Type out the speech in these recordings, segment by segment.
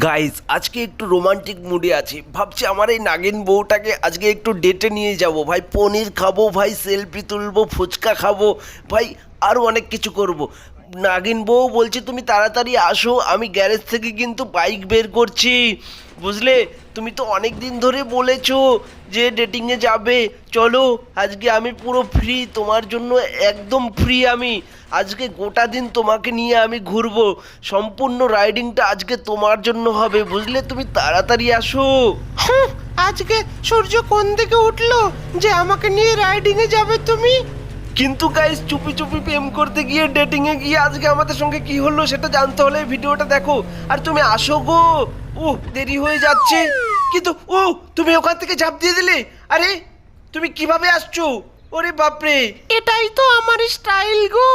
Guys আজকে একটু romantic মুডে আছি। ভাবছি আমার এই নাগিন বউটাকে আজকে একটু ডেটে নিয়ে যাব। ভাই, পনির খাব, ভাই সেলফি তুলবো, ফুচকা খাব, ভাই আরও অনেক কিছু করব। নাগিন বউ বলছে, তুমি তাড়াতাড়ি আসো, আমি গ্যারেজ থেকে কিন্তু বাইক বের করছি। বুঝলে? তুমি তো অনেক দিন ধরে বলেছ যে ডেটিংয়ে যাবে। চলো, আজকে আমি পুরো ফ্রি তোমার জন্য একদম ফ্রি আমি। আজকে গোটা দিন তোমাকে নিয়ে আমি ঘুরবো। সম্পূর্ণ রাইডিংটা আজকে তোমার জন্য হবে। বুঝলে? তুমি তাড়াতাড়ি আসো। আজকে সূর্য কোন দিকে উঠল? যে আমাকে নিয়ে রাইডিং এ যাবে তুমি? কিন্তু গাইস চুপি চুপি প্রেম করতে গিয়ে ডেটিং এ গিয়ে আজকে আমাদের সঙ্গে কি হলো সেটা জানতে হলে ভিডিওটা দেখো। আর তুমি আসো গো। ও দেরি হয়ে যাচ্ছে। কিন্তু ও তুমি ওখান থেকে ঝাঁপ দিয়ে দিলে। আরে তুমি কীভাবে আসছো? ওরে বাপরে। এটাই তো আমার স্টাইল গো।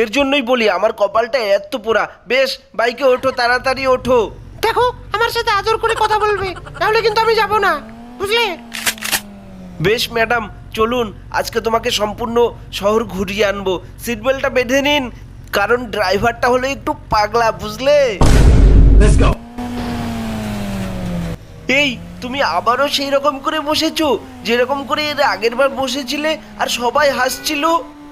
এর জন্যই বলি আমার কপালটা এত পোড়া। বেশ বাইকে ওঠো তাড়াতাড়ি ওঠো। দেখো আমার সাথে আদর করে কথা বলবে। তাহলে কিন্তু আমি যাব না। বুঝলে? বেশ ম্যাডাম চলুন আজকে তোমাকে সম্পূর্ণ শহর ঘুরিয়ে আনব। সিট বেল্টটা বেঁধে নিন কারণ ড্রাইভারটা হলো একটু পাগলা বুঝলে. এই তুমি আবারও সেই রকম করে বসেছো যেরকম করে এর আগের বার বসেছিলে আর সবাই হাসছিল?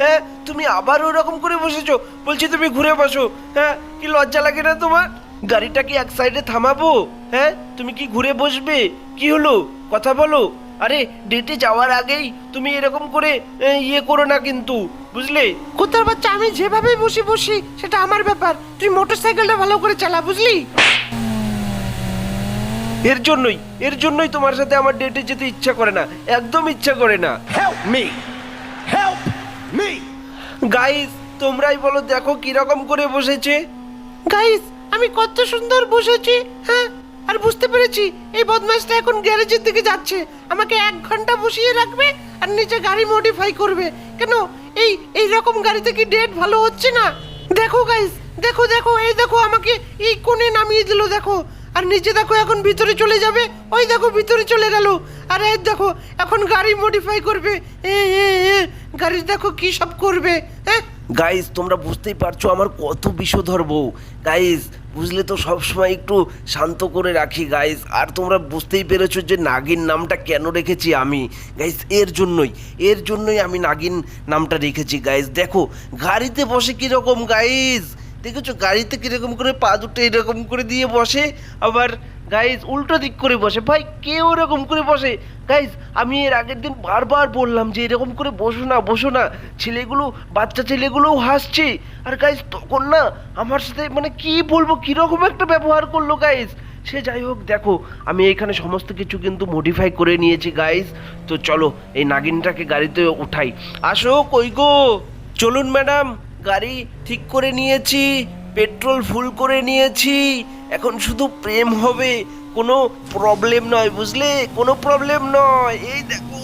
হ্যাঁ তুমি আবার ওরকম করে বসেছো? বলছি তুমি ঘুরে বসো। হ্যাঁ কি লজ্জা লাগে না তোমার? গাড়িটা কি এক সাইডে থামাবো? হ্যাঁ তুমি কি ঘুরে বসবে? কি হলো? কথা বলো। আরে ডেটে যাওয়ার আগেই তুমি এরকম করে ইয়ে করো না কিন্তু বুঝলে? কুত্তার বাচ্চা আমি যেভাবে বসি বসি সেটা আমার ব্যাপার। তুই মোটর সাইকেলটা ভালো করে চালা বুঝলি? এর জন্যই এর জন্যই তোমার সাথে আমার ডেটে যেতে ইচ্ছা করে না একদম ইচ্ছা করে না। Help me. Help me. Guys তোমরাই বলো দেখো কীরকম করে বসেছে। গাইস আমি কত সুন্দর বসেছি হ্যাঁ? আর বুঝতে পেরেছি, এই বদমাইশটা এখন গ্যারেজের দিকে যাচ্ছে। আমাকে এক ঘণ্টা বসিয়ে রাখবে আর নিচে গাড়ি মডিফাই করবে। কেন? এই এই রকম গাড়িতে কি ডেট ভালো হচ্ছে না? দেখো গাইস দেখো দেখো, এই দেখো আমাকে এই কোণে নামিয়ে দিল, দেখো। আর নিচে দেখো এখন ভিতরে চলে যাবে, ওই দেখো ভিতরে চলে গেল। আর এই দেখো, এখন গাড়ি মডিফাই করবে। এ, গাড়ি দেখো কি সব করবে হ্যাঁ? গাইস তোমরা বুঝতেই পারছ আমার কত বিষধর বউ। গাইস বুঝলে তো সবসময় একটু শান্ত করে রাখি গাইস আর তোমরা বুঝতেই পেরেছ যে নাগিন নামটা কেন রেখেছি আমি। গাইস এর জন্যই এর জন্যই আমি নাগিন নামটা রেখেছি গাইজ দেখো, গাড়িতে বসে কীরকম গাইজ দেখেছ, গাড়িতে কীরকম করে পা দুটো এরকম করে দিয়ে বসে। আবার গাইজ উল্টো দিক করে বসে। ভাই, কেউ এরকম করে বসে। গাইজ আমি এর আগের দিন বারবার বললাম যে, এরকম করে বসো না বসো না। ছেলেগুলো, বাচ্চা ছেলেগুলোও হাসছে। আর গাইজ তখন না, আমার সাথে মানে কি বলব, কীরকম একটা ব্যবহার করল গাইজ সে যাই হোক, দেখো, আমি এখানে সমস্ত কিছু কিন্তু মডিফাই করে নিয়েছি গাইজ তো চলো, এই নাগিনটাকে গাড়িতে উঠাই। আসো, কই গো? চলুন ম্যাডাম গাড়ি ঠিক করে নিয়েছি। পেট্রোল ফুল করে নিয়েছি। এখন শুধু প্রেম হবে, কোনো প্রবলেম নয়, বুঝলে? কোনো প্রবলেম নয়। এই দেখো।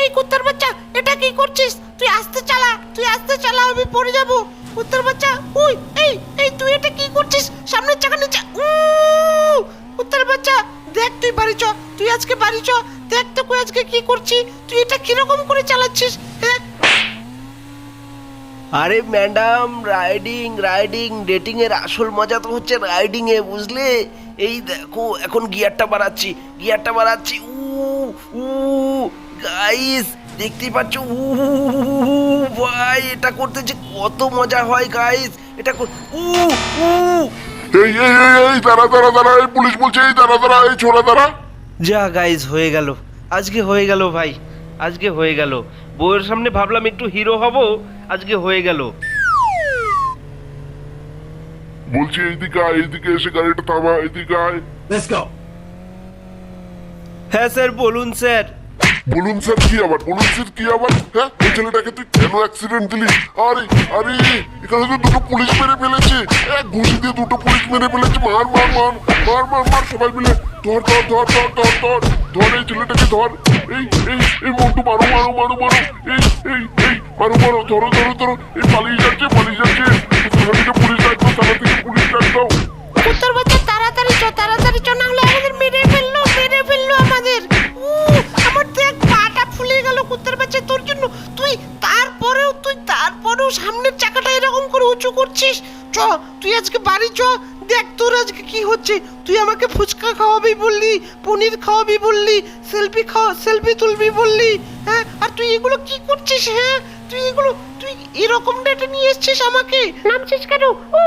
এই কুত্তার বাচ্চা, এটা কি করছিস? তুই আস্তে চালা, তুই আস্তে চালা, আমি পড়ে যাব। কুত্তার বাচ্চা, উই, এই এই, তুই এটা কি করছিস? সামনের চাকা নিচে কুত্তার বাচ্চা, দেখ তুই বাড়ি চ, তুই আজকে বাড়ি চ, দেখ তো কই আজকে কি করছি, তুই এটা কীরকম করে চালাচ্ছিস? আরে ম্যাডাম রাইডিং রাইডিং ডেটিং এর আসল মজা তো হচ্ছে রাইডিং এ বুঝলে? এই দেখো এখন গিয়ারটা বাড়াচ্ছি গিয়ারটা বাড়াচ্ছি উ উ গাইস দেখতেই পাচ্ছ উ ভাই এটা করতে যে কত মজা হয় গাইস এটা উ উ এই এই এই এই দাঁড়া দাঁড়া দাঁড়া এই পুলিশ বলছে এই দাঁড়া দাঁড়া এই ছোড়া দাঁড়া। যা গাইজ হয়ে গেল। আজকে হয়ে গেল ভাই আজকে হয়ে গেল। বউয়ের সামনে ভাবলাম একটু হিরো হব আজকে হয়ে গেল। বলছি এইদিকে আয় এইদিকে এসে গাড়িটা থামা এইদিকে আয়। Let's go. হ্যাঁ স্যার বলুন স্যার। বলুন স্যার কি আবার? বলুন স্যার কি আবার? হ্যাঁ? এই ছেলেটাকে তুই কেন অ্যাক্সিডেন্ট দিলি? আরে আরে এখানে তো দুটো পুলিশ মেরে ফেলেছে। এক ঘুষি দিয়ে দুটো পুলিশ মেরে ফেলেছে। মার মার মার মার মার মার সবাই মিলে। ধর ধর ধর ধর ধর ধর। ধর এই ছেলেটাকে ধর। এই এই এই মন্টু মারো মারো মারো মারো। এই এই এই, মারো মারো, ধরো ধরো ধরো। এই পালিয়ে যাচ্ছে পালিয়ে যাচ্ছে। থেকে পুলিশ ডাকতো থানা থেকে পুলিশ ডাকতো কুত্তার বাচ্চা তাড়াতাড়ি চ তাড়াতাড়ি চ, না হলে আমাদের মেরে ফেলল মেরে ফেলল আমাদের। আমার দেখ পাটা ফুলে গেল কুত্তার বাচ্চা তোর জন্য। তুই তারপরেও তুই তারপরেও সামনের চাকাটা এরকম করে উঁচু করছিস? চ তুই আজকে বাড়ি চ দেখ তোর আজকে কি হচ্ছে। তুই আমাকে ফুচকা খাওয়াবি বললি পনির খাওয়াবি বললি সেলফি খাওয়া সেলফি তুলবি বললি হ্যাঁ? আর তুই এগুলো কি করছিস হ্যাঁ? তুই এগুলো তুই এরকম ডেটে নিয়ে এসছিস আমাকে? নামছিস কেন? ও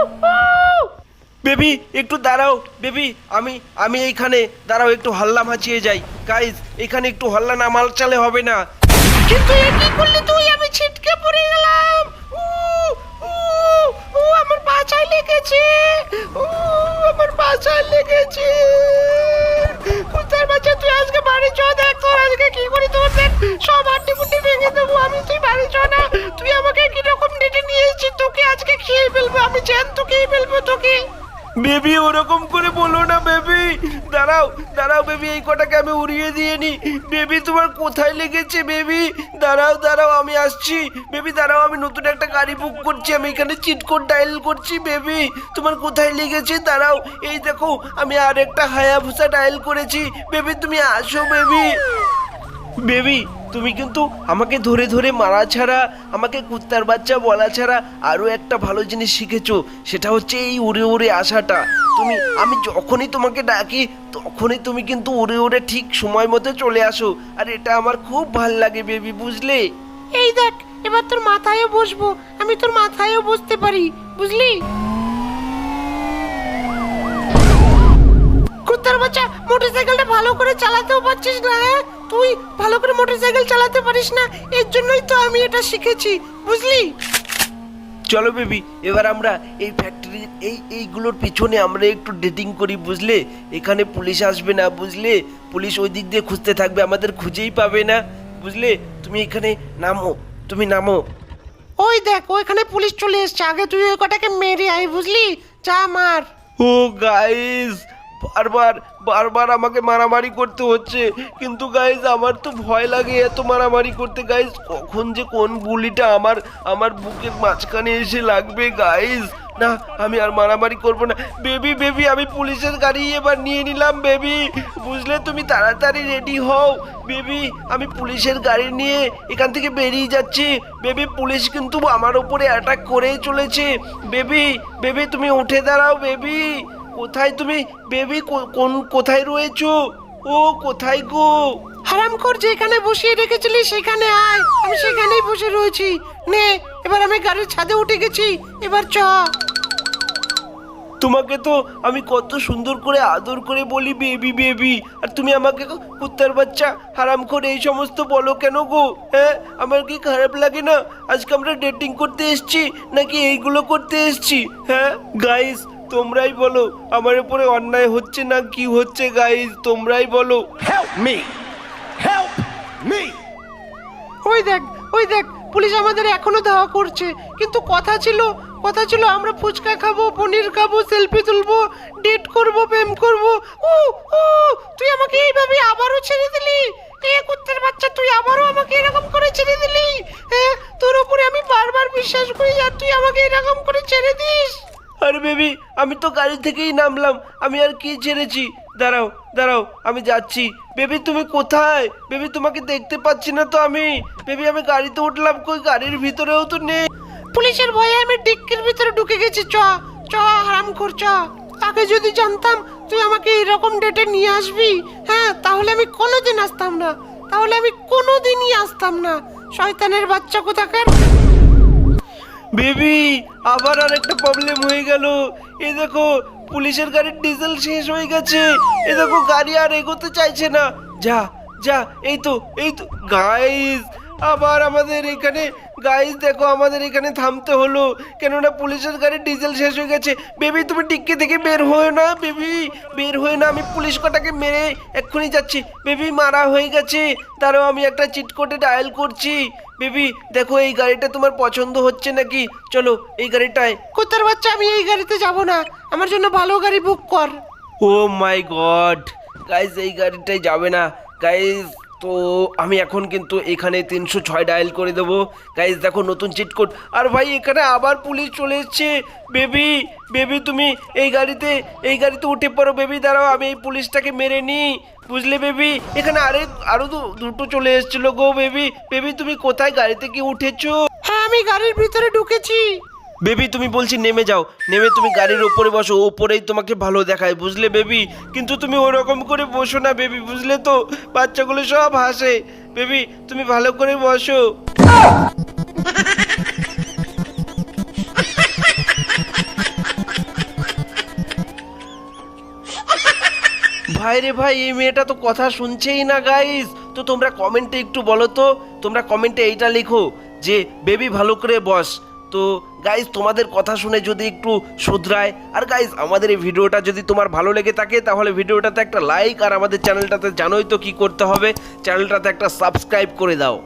বেবি একটু দাঁড়াও। বেবি আমি আমি এইখানে দাঁড়াও একটু হল্লা মাচিয়ে যাই। গাইজ এখানে একটু হল্লা না মালচালে হবে না। কিন্তু এ কি করলি তুই? আমি ছিটকে পড়ে গেলাম উ, উ, উ, আমার পাছায় লেগেছে। উ, আমার পাছায় লেগেছে। কোথায় বাচ্চা তুই আজকে বাড়ি চ দেখ তোর আজকে কি করি তোর দেখ সব আটটি ফুটি ভেঙে দেবো আমি তুই বাড়ি চ বেবি, ওরকম করে বলো না বেবি। দাঁড়াও দাঁড়াও বেবি, এই কটাকে আমি উড়িয়ে দিয়ে নি। বেবি, তোমার কোথায় লেগেছে বেবি? দাঁড়াও দাঁড়াও, আমি আসছি। বেবি, দাঁড়াও, আমি নতুন একটা গাড়ি বুক করছি। আমি এখানে চিট কোড ডায়াল করছি, বেবি। তোমার কোথায় লেগেছে? দাঁড়াও, এই দেখো, আমি আর একটা হায়াভুসা ডায়াল করেছি। বেবি, তুমি আসো, বেবি। বেবি তুমি কিন্তু আমাকে ধরে ধরে মারা ছাড়া, আমাকে কুত্তার বাচ্চা বলা ছাড়া আরও একটা ভালো জিনিস শিখেছো, সেটা হচ্ছে এই উড়ে উড়ে আসাটা। তুমি, আমি যখনই তোমাকে ডাকি, তখনই তুমি কিন্তু উড়ে উড়ে ঠিক সময় মতো চলে আসো। আর এটা আমার খুব ভালো লাগে, বেবি, বুঝলে? এই দেখ, এবার তোর মাথায়ও বসবো, আমি তোর মাথায়ও বসতে পারি, বুঝলি? কুত্তার বাচ্চা মোটরসাইকেলটা ভালো করে চালাতেও পারছিস না হ্যাঁ? তুই ভালো করে মোটরসাইকেল চালাতে পারিস না এর জন্যই তো আমি এটা শিখেছি বুঝলি? চলো বেবি এবার আমরা এই ফ্যাক্টরির এই এইগুলোর পিছনে আমরা একটু ডেটিং করি বুঝলে? এখানে পুলিশ আসবে না বুঝলে? পুলিশ ওই দিক দিয়ে খুঁজতে থাকবে আমাদের খুঁজেই পাবে না বুঝলে? তুমি এখানে নামো তুমি নামো। ওই দেখ ওইখানে পুলিশ চলে এসছে আগে তুই ওই কটাকে মেরে আয় বুঝলি? যা মার। ও গাইস বারবার বারবার আমাকে মারামারি করতে হচ্ছে। কিন্তু গাইজ আমার তো ভয় লাগে এত মারামারি করতে। গাইজ কখন যে কোন গুলিটা আমার আমার বুকের মাঝখানে এসে লাগবে গাইজ না, আমি আর মারামারি করব না। বেবি বেবি, আমি পুলিশের গাড়ি এবার নিয়ে নিলাম, বেবি। বুঝলে তুমি? তাড়াতাড়ি রেডি হও। বেবি, আমি পুলিশের গাড়ি নিয়ে এখান থেকে বেরিয়ে যাচ্ছি। বেবি, পুলিশ কিন্তু আমার উপরে অ্যাটাক করেই চলেছে। বেবি বেবি, তুমি উঠে দাঁড়াও, বেবি। কোথায় তুমি? বেবি কোন কোথায় রয়েছো? ও কোথায় গো? হারাম কর যেখানে বসিয়ে রেখেছিলি সেখানে আয়। আমি সেখানেই বসে রয়েছি। নে এবার আমি গাড়ির ছাদে উঠে গেছি। এবার চ। তোমাকে তো আমি কত সুন্দর করে আদর করে বলি বেবি বেবি। আর তুমি আমাকে কুত্তার বাচ্চা হারাম করে এই সমস্ত বলো কেন গো? হ্যাঁ আমার কি খারাপ লাগে না? আজকে আমরা ডেটিং করতে এসেছি নাকি এইগুলো করতে এসেছি? হ্যাঁ গাইস তোমরাই বলো আমার উপরে অন্যায় হচ্ছে না কি হচ্ছে গাইস তোমরাই বলো। Help me! Help me! ওই দেখ ওই দেখ পুলিশ আমাদের এখনও ধাওয়া করছে। কিন্তু কথা ছিল কথা ছিল আমরা ফুচকা খাব পনির খাব সেলফি তুলবো ডেট করব প্রেম করব। ও ও তুই আমাকে এইভাবে আবারও ছেড়ে দিলি? এ কুত্তের বাচ্চা তুই আবারও আমাকে এরকম করে ছেড়ে দিলি? হ্যাঁ তোর উপরে আমি বারবার বিশ্বাস করি আর তুই আমাকে এরকম করে ছেড়ে দিস। আরে বেবি, আমি তো গাড়ি থেকেই নামলাম, আমি আর কি ছেড়েছি? দাঁড়াও দাঁড়াও, আমি যাচ্ছি। বেবি, তুমি কোথায়? বেবি, তোমাকে দেখতে পাচ্ছি না তো আমি। বেবি, আমি গাড়িতে উঠলাম, কই গাড়ির ভিতরেও তো নেই। পুলিশের ভয়ে আমি ডিক্কির ভিতরে ঢুকে গেছি, চ চ আরাম কর চ। আগে যদি জানতাম, তুই আমাকে এরকম ডেটে নিয়ে আসবি হ্যাঁ? তাহলে আমি কোনোদিন আসতাম না। তাহলে আমি কোনোদিনই আসতাম না। শয়তানের বাচ্চা কোথাকার? বেবি, আবার আর একটা প্রবলেম হয়ে গেল। এ দেখো, পুলিশের গাড়ির ডিজেল শেষ হয়ে গেছে। এ দেখো, গাড়ি আর এগোতে চাইছে না। যা যা, এই তো এই তো গাইজ আবার আমাদের এখানে গাইস দেখো আমাদের এখানে থামতে হলো। কেননা পুলিশের গাড়ির ডিজেল শেষ হয়ে গেছে। বেবি তুমি টিক্কি থেকে বের হয়ে না বেবি। বের হয়ে না আমি পুলিশ কটাকে মেরে এক্ষুনি যাচ্ছি। বেবি মারা হয়ে গেছে। তারও আমি একটা চিটকোটে ডায়াল করছি। বেবি দেখো এই গাড়িটা তোমার পছন্দ হচ্ছে নাকি? চলো এই গাড়িটায়। কোথার বাচ্চা আমি এই গাড়িতে যাব না। আমার জন্য ভালো গাড়ি বুক কর। ও মাই গড গাইজ এই গাড়িটাই যাবে না। গাইজ তো আমি এখন কিন্তু এখানে তিনশো ছয় ডায়াল করে দেবো। গাইজ দেখো নতুন চিট কোড আর ভাই, এখানে আবার পুলিশ চলে এসছে। বেবি বেবি তুমি এই গাড়িতে এই গাড়িতে উঠে পড়ো। বেবি দাঁড়াও, আমি এই পুলিশটাকে মেরে নিই। বুঝলে বেবি এখানে আরে, আরও দুটো চলে এসেছিল গো বেবি বেবি তুমি কোথায় গাড়িতে কি উঠেছো? হ্যাঁ আমি গাড়ির ভিতরে ঢুকেছি। বেবি, তুমি বলছি নেমে যাও। নেমে তুমি গাড়ির ওপরে বসো ওপরেই তোমাকে ভালো দেখায়, বুঝলে বেবি? কিন্তু তুমি ওরকম করে বসো না বেবি, বুঝলে তো? বাচ্চাগুলো সব হাসে। বেবি, তুমি ভালো করে বসো। ভাই রে ভাই, এই মেয়েটা তো কথা শুনছেই না গাইস তো তোমরা কমেন্টে একটু বলো তো, তোমরা কমেন্টে এইটা লিখো যে, বেবি, ভালো করে বস। তো গাইজ তোমাদের কথা শুনে যদি একটু শুধরায়, আর গাইজ আমাদের এই ভিডিওটা যদি তোমার ভালো লেগে থাকে, তাহলে ভিডিওটাতে একটা লাইক আর আমাদের চ্যানেলটাতে জানোই তো কী করতে হবে চ্যানেলটাতে একটা সাবস্ক্রাইব করে দাও।